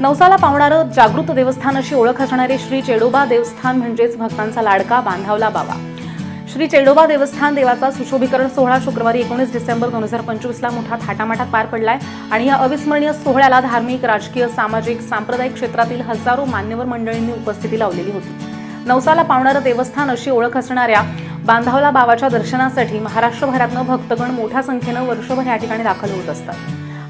नवसाला पावणारं जागृत देवस्थान अशी ओळख असणारे श्री चेडोबा देवस्थान म्हणजेच भक्तांचा लाडका बांधावला बाबा. श्री चेडोबा देवस्थान देवाचा सुशोभीकरण सोहळा शुक्रवारी एकोणीस डिसेंबर दोन हजार पंचवीसला मोठा थाटामाटात पार पडलाय आणि या अविस्मरणीय सोहळ्याला धार्मिक राजकीय सामाजिक सांप्रदायिक क्षेत्रातील हजारो मान्यवर मंडळींनी उपस्थिती लावलेली होती. नवसाला पावणारं देवस्थान अशी ओळख असणाऱ्या बांधावला बाबाच्या दर्शनासाठी महाराष्ट्रभरातनं भक्तगण मोठ्या संख्येनं वर्षभर या ठिकाणी दाखल होत असतात.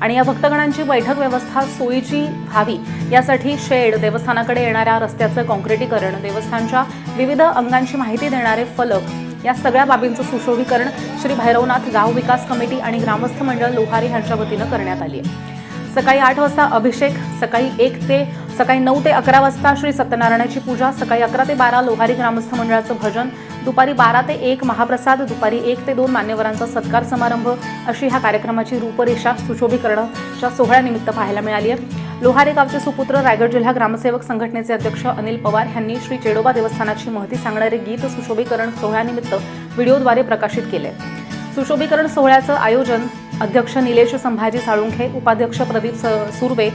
आणि या भक्तगणांची बैठक व्यवस्था सोयीची व्हावी यासाठी शेड देवस्थानाकडे येणाऱ्या रस्त्याचं कॉन्क्रिटीकरण देवस्थानच्या विविध अंगांची माहिती देणारे फलक या सगळ्या बाबींचं सुशोभीकरण श्री भैरवनाथ गाव विकास कमिटी आणि ग्रामस्थ मंडळ लोहारी यांच्या वतीनं करण्यात आली आहे. सकाळी आठ वाजता अभिषेक सकाळी एक ते सकाळी नऊ ते अकरा वाजता श्री सत्यनारायणाची पूजा सकाळी अकरा ते बारा लोहारी ग्रामस्थ मंडळाचं भजन दुपारी बारा ते एक महाप्रसाद दुपारी एक ते दोन मान्यवरांचा सत्कार समारंभ अशी ह्या कार्यक्रमाची रूपरेषा सुशोभीकरणाच्या सोहळ्यानिमित्त पाहायला मिळाली आहे लोहारे गावचे सुपुत्र रायगड जिल्हा ग्रामसेवक संघटनेचे अध्यक्ष अनिल पवार यांनी श्री चेडोबा देवस्थानाची महती सांगणारे गीत सुशोभीकरण सोहळ्यानिमित्त व्हिडिओद्वारे प्रकाशित केले. सुशोभीकरण सोहळ्याचं आयोजन अध्यक्ष निलेश संभाजी साळुंखे उपाध्यक्ष प्रदीप स- सुर्वे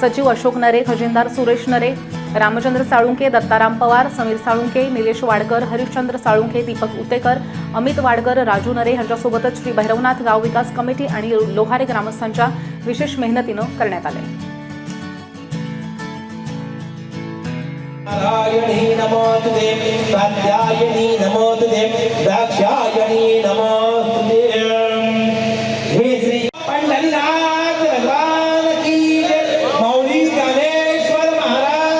सचिव अशोक नरे खजिनदार सुरेश नरे रामचंद्र साळुंके दत्ताराम पवार समीर साळुंके निलेश वाडकर हरिश्चंद्र साळुंखे दीपक उतेकर अमित वाडकर राजू नरे यांच्यासोबतच श्री भैरवनाथ गाव विकास कमिटी आणि लोहारे ग्रामस्थांच्या विशेष मेहनतीनं करण्यात आले नारायणी नमोस्तुते कात्यायनी नमो